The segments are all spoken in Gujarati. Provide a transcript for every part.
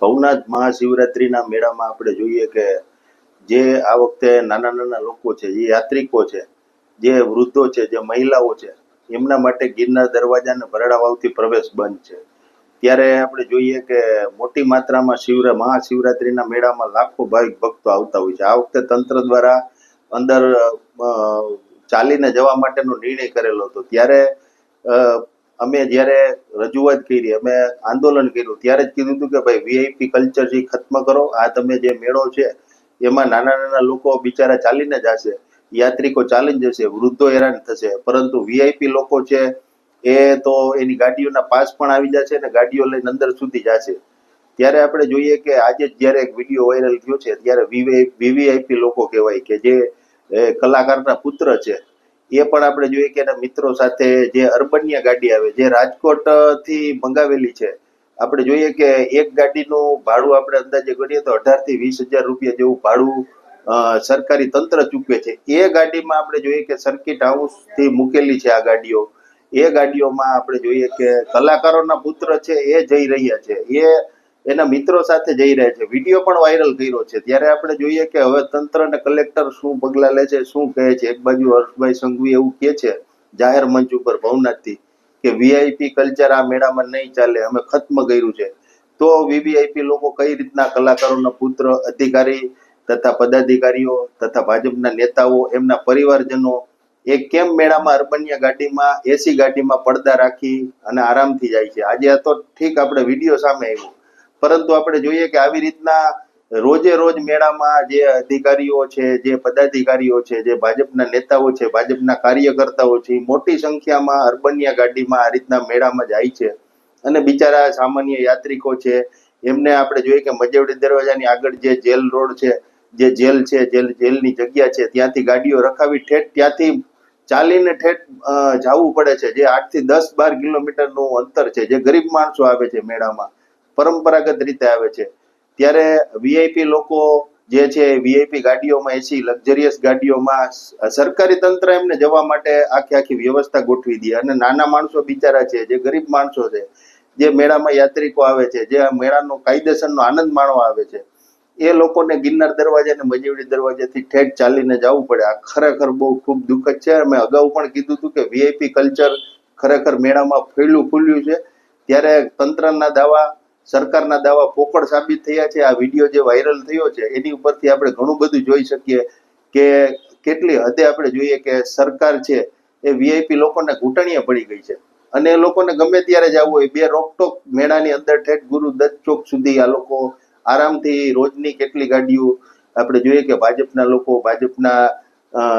ભવનાથ મહાશિવરાત્રિના મેળામાં આપણે જોઈએ કે જે આ વખતે નાના નાના લોકો છે જે યાત્રિકો છે, જે વૃદ્ધો છે, જે મહિલાઓ છે, એમના માટે ગિરનાર દરવાજા અને ભરડા વાવથી પ્રવેશ બંધ છે. ત્યારે આપણે જોઈએ કે મોટી માત્રામાં શિવરા, મહાશિવરાત્રિના મેળામાં લાખો ભાવિક ભક્તો આવતા હોય છે. આ વખતે તંત્ર દ્વારા અંદર ચાલીને જવા માટેનો નિર્ણય કરેલો હતો. ત્યારે અમે જ્યારે રજૂઆત કરી, અમે આંદોલન કર્યું, ત્યારે જ કીધું હતું કે ભાઈ વીઆઈપી કલ્ચર જે ખત્મ કરો. આ તમે જે મેળો છે, એમાં નાના નાના લોકો બિચારા ચાલીને જશે, યાત્રિકો ચાલીને જશે, વૃદ્ધો હેરાન થશે. પરંતુ વીઆઈપી લોકો છે, એ તો એની ગાડીઓના પાસ પણ આવી જશે અને ગાડીઓ લઈને અંદર સુધી જશે. ત્યારે આપણે જોઈએ કે આજે જ્યારે એક વીડિયો વાયરલ થયો છે, ત્યારે વીવીઆઈપી લોકો કહેવાય કે જે કલાકારના પુત્ર છે એ પણ આપણે જોઈએ કે એના મિત્રો સાથે જે અર્બનિયા ગાડી આવે, જે રાજકોટથી મંગાવેલી છે, આપણે જોઈએ કે એક ગાડીનું ભાડું આપણે અંદાજે ગણીએ તો અઢારથી વીસ હજાર રૂપિયા જેવું ભાડું સરકારી તંત્ર ચૂકવે છે. એ ગાડીમાં આપણે જોઈએ કે સર્કિટ હાઉસથી મૂકેલી છે આ ગાડીઓ. એ ગાડીઓમાં આપણે જોઈએ કે કલાકારોના પુત્ર છે એ જઈ રહ્યા છે. એ એના મિત્રો સાથે જઈ રહ્યા છે. વીડિયો પણ વાયરલ કર્યો છે. ત્યારે આપણે જોઈએ કે હવે તંત્ર અને કલેક્ટર શું પગલાં લે છે, શું કહે છે? એક બાજુ હર્ષભાઈ સંઘવી એવું કહે છે, જાહેર મંચ ઉપર ભવનાથથી, કે વીઆઈપી કલ્ચર આ મેળામાં નહીં ચાલે, અમે ખત્મ કર્યું છે. તો વીવીઆઈપી લોકો કઈ રીતના કલાકારોના પુત્ર, અધિકારી તથા પદાધિકારીઓ તથા ભાજપના નેતાઓ, એમના પરિવારજનો, એ કેમ મેળામાં અર્બનિયા ગાડીમાં, એસી ગાડીમાં પડદા રાખી અને આરામથી જાય છે? આજે આ તો ઠીક આપણે વીડિયો સામે આવ્યો. પરંતુ આપણે જોઈએ કે આવી રીતના રોજે રોજ મેળામાં જે અધિકારીઓ છે, જે પદાધિકારીઓ છે, જે ભાજપના નેતાઓ છે, ભાજપના કાર્યકર્તાઓ છે મોટી સંખ્યામાં અર્બનિયા ગાડીમાં આ રીતના મેળામાં જાય છે. અને બિચારા સામાન્ય યાત્રિકો છે, એમને આપણે જોઈએ કે મજેવડી દરવાજાની આગળ જે જેલ રોડ છે, જે જેલ છે, જેલ જેલની જગ્યા છે, ત્યાંથી ગાડીઓ રખાવી ઠેઠ ત્યાંથી ચાલીને ઠેઠ જવું પડે છે. જે આઠથી દસ બાર કિલોમીટરનું અંતર છે, જે ગરીબ માણસો આવે છે મેળામાં. પરંપરાગત રીતે આવે છે. ત્યારે વીઆઈપી લોકો જે છે વીઆઈપી ગાડીઓમાં એસી, લક્ઝરિયસ ગાડીઓમાં સરકારી તંત્ર એમને જવા માટે આખી આખી વ્યવસ્થા ગોઠવી દે. અને નાના માણસો બિચારા છે, જે ગરીબ માણસો છે, જે મેળામાં યાત્રિકો આવે છે, જે મેળાનો કાયદેસરનો આનંદ માણવા આવે છે, એ લોકોને ગિરનાર દરવાજા અને મજેવડી દરવાજાથી ઠેઠ ચાલીને જવું પડે. આ ખરેખર બહુ ખૂબ દુઃખદ છે. મેં અગાઉ પણ કીધું હતું કે વીઆઈપી કલ્ચર ખરેખર મેળામાં ફેલું ફૂલ્યું છે. ત્યારે તંત્રના દાવા સરકારના દાવા પોકળ સાબિત થયા છે. આ વીડિયો જે વાયરલ થયો છે, એની ઉપરથી આપણે ઘણું બધું જોઈ શકીએ કે કેટલી હદે આપણે જોઈએ કે સરકાર છે, એ વીઆઈપી લોકોને ઘૂંટણીએ પડી ગઈ છે. અને એ લોકોને ગમે ત્યારે જવું હોય, બે રોકટોક મેળાની અંદર ઠેઠ ગુરુ દત્ત ચોક સુધી આ લોકો આરામથી રોજની કેટલી ગાડીઓ આપણે જોઈએ કે ભાજપના લોકો, ભાજપના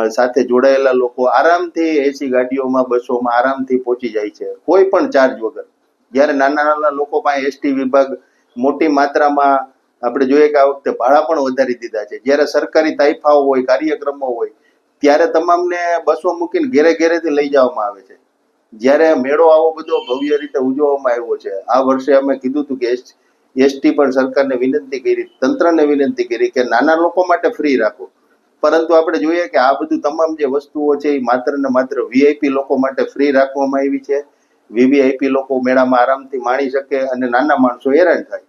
સાથે જોડાયેલા લોકો આરામથી એસી ગાડીઓમાં, બસોમાં આરામથી પહોંચી જાય છે. કોઈ પણ ચાર્જ વગર. જ્યારે નાના નાના લોકો પાસે એસટી વિભાગ મોટી માત્રામાં આપણે જોઈએ કે આ વખતે ભાડા પણ વધારી દીધા છે. જ્યારે સરકારી તાઇફાઓ હોય, કાર્યક્રમો હોય, ત્યારે તમામને બસો મૂકીને ઘેરે ઘેરેથી લઈ જવામાં આવે છે. જ્યારે મેળો આવો બધો ભવ્ય રીતે ઉજવવામાં આવ્યો છે, આ વર્ષે અમે કીધું હતું કે એસટી પણ સરકારને વિનંતી કરી, તંત્રને વિનંતી કરી કે નાના લોકો માટે ફ્રી રાખો. પરંતુ આપણે જોઈએ કે આ બધું તમામ જે વસ્તુઓ છે, એ માત્ર ને માત્ર વીઆઈપી લોકો માટે ફ્રી રાખવામાં આવી છે. વીવીઆઈપી લોકો મેળામાં આરામથી માણી શકે અને નાના માણસો હેરાન થાય.